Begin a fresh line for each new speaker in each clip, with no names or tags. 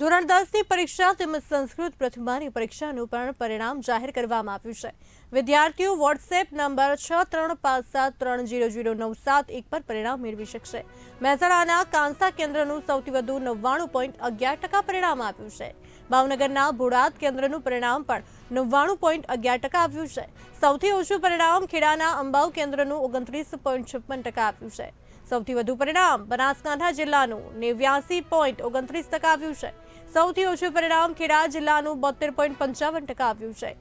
ધોરણ દસની પરીક્ષા તેમજ સંસ્કૃત પ્રથમાની પરીક્ષાનું પણ પરિણામ જાહેર કરવામાં આવ્યું છે. વિદ્યાર્થીઓ વોટ્સએપ નંબર છ ત્રણ પાંચ સાત ત્રણ જીરો જીરો નવ સાત એક પર પરિણામ મેળવી શકશે. મહેસાણાના કાંસા કેન્દ્રનું સૌથી વધુ નવ્વાણું પોઈન્ટ અગિયાર ટકા પરિણામ આવ્યું છે. ભાવનગરના ભોળાત કેન્દ્રનું પરિણામ પણ નવ્વાણું પોઈન્ટ અગિયાર ટકા આવ્યું છે. સૌથી ઓછું પરિણામ ખેડાના અંબાવ કેન્દ્રનું ઓગણત્રીસ પોઈન્ટ છપ્પન ટકા આવ્યું છે. સૌથી વધુ પરિણામ બનાસકાંઠા જિલ્લાનું નેવ્યાસી પોઈન્ટ ઓગણત્રીસ ટકા આવ્યું છે. સૌથી ઓછું પરિણામ ખેડા જિલ્લાનું બોતેર પોઈન્ટ પંચાવન ટકા આવ્યું છે.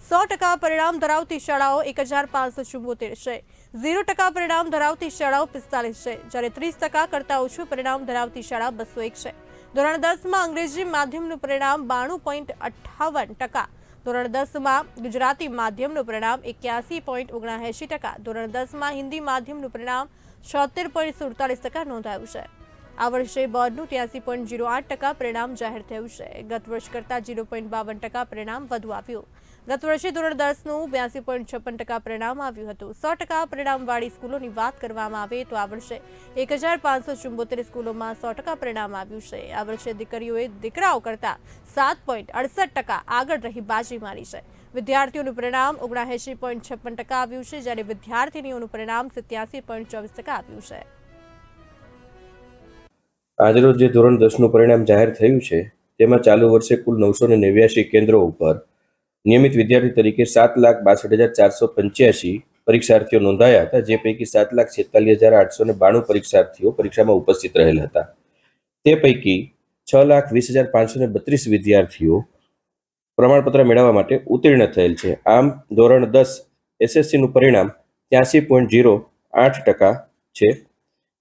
સો ટકા પરિણામ ધરાવતી શાળાઓ એક હજાર પાંચસો ચુમ્મોતેર છે. ઝીરો ટકા પરિણામ ધરાવતી શાળાઓ પિસ્તાલીસ છે. જ્યારે ત્રીસ ટકા કરતાં ઓછું પરિણામ ધરાવતી શાળા બસો એક છે. ધોરણ દસમાં અંગ્રેજી માધ્યમનું પરિણામ બાણું પોઈન્ટ અઠ્ઠાવન ટકા. ધોરણ દસમાં ગુજરાતી માધ્યમનું પરિણામ એક્યાસી પોઈન્ટ ઓગણએંશી ટકા. ધોરણ દસમાં હિન્દી માધ્યમનું પરિણામ છોતેર પોઈન્ટ સુડતાલીસ ટકા નોંધાયું છે. આ વર્ષે બોર્ડનું ત્યાસી પોઈન્ટ જીરો આઠ ટકા પરિણામ જાહેર થયું છે. ગત વર્ષ કરતાં જીરો પોઈન્ટ બાવન ટકા પરિણામ વધુ આવ્યું. ગત વર્ષે ધોરણ દસનું બ્યાસી પોઈન્ટ છપ્પન ટકા પરિણામ આવ્યું હતું. સો ટકા પરિણામવાળી સ્કૂલોની વાત કરવામાં આવે તો આ વર્ષે એક હજાર પાંચસો ચુંબોતેર સ્કૂલોમાં સો ટકા પરિણામ આવ્યું છે. આ વર્ષે દીકરીઓએ દીકરાઓ કરતાં સાત પોઈન્ટ અડસઠ ટકા આગળ રહી બાજી મારી છે. વિદ્યાર્થીઓનું પરિણામ ઓગણએંશી પોઈન્ટ છપ્પન ટકા આવ્યું છે, જ્યારે વિદ્યાર્થીનીઓનું પરિણામ સિત્યાસી પોઈન્ટ ચોવીસ ટકા આવ્યું છે.
આજરોજ જે ધોરણ દસનું પરિણામ જાહેર થયું છે, તેમાં ચાલુ વર્ષે કુલ નવસો ને નેવ્યાસી કેન્દ્રો ઉપર નિયમિત વિદ્યાર્થી તરીકે સાત લાખ બાસઠ હજાર ચારસો પંચ્યાસી પરીક્ષાર્થીઓ નોંધાયા હતા, જે પૈકી સાત લાખ છેતાલીસ હજાર આઠસો ને બાણું પરીક્ષાર્થીઓ પરીક્ષામાં ઉપસ્થિત રહેલા હતા. તે પૈકી છ લાખ વીસ હજાર પાંચસો ને બત્રીસ વિદ્યાર્થીઓ પ્રમાણપત્ર મેળવવા માટે ઉત્તીર્ણ થયેલ છે. આમ, ધોરણ દસ એસએસસીનું પરિણામ ત્યાંસી પોઈન્ટ જીરો આઠ ટકા છે.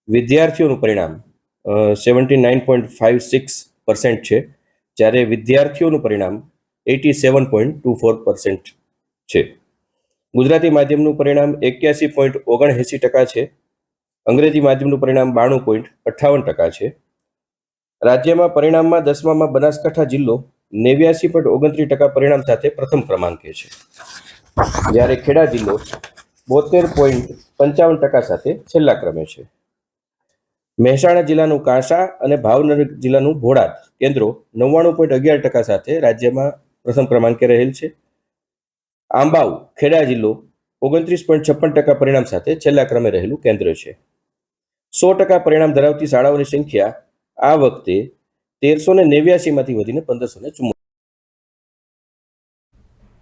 વિદ્યાર્થીઓનું પરિણામ seventy nine point five six percent છે, જ્યારે વિદ્યાર્થીઓનું પરિણામ eighty seven point two four percent છે. ગુજરાતી માધ્યમનું પરિણામ એક્યાસી પોઈન્ટ ઓગણએંસી ટકા છે, અંગ્રેજી માધ્યમનું પરિણામ બાણું પોઈન્ટ અઠ્ઠાવન ટકા છે. રાજ્યમાં પરિણામમાં દસમામાં બનાસકાંઠા જિલ્લો નેવ્યાસી પોઈન્ટ ઓગણત્રીસ ટકા પરિણામ સાથે પ્રથમ ક્રમાંકે છે. જ્યારે ખેડા જિલ્લો બોતેર પોઈન્ટ પંચાવન ટકા સાથે છેલ્લા ક્રમે છે. મહેસાણા જિલ્લાનું કાંસા અને ભાવનગર જિલ્લાનું ભોળાત કેન્દ્રો નવ્વાણું પોઈન્ટ અગિયાર ટકા સાથે રાજ્યમાં પ્રથમ ક્રમાંકે રહેલ છે. આંબાવ, ખેડા જિલ્લો ઓગણત્રીસ પોઈન્ટ છપ્પન ટકા પરિણામ સાથે છેલ્લા ક્રમે રહેલું કેન્દ્ર છે. સો ટકા પરિણામ ધરાવતી શાળાઓની સંખ્યા આ વખતે તેરસો ને નેવ્યાસીમાંથી વધીને પંદરસો ને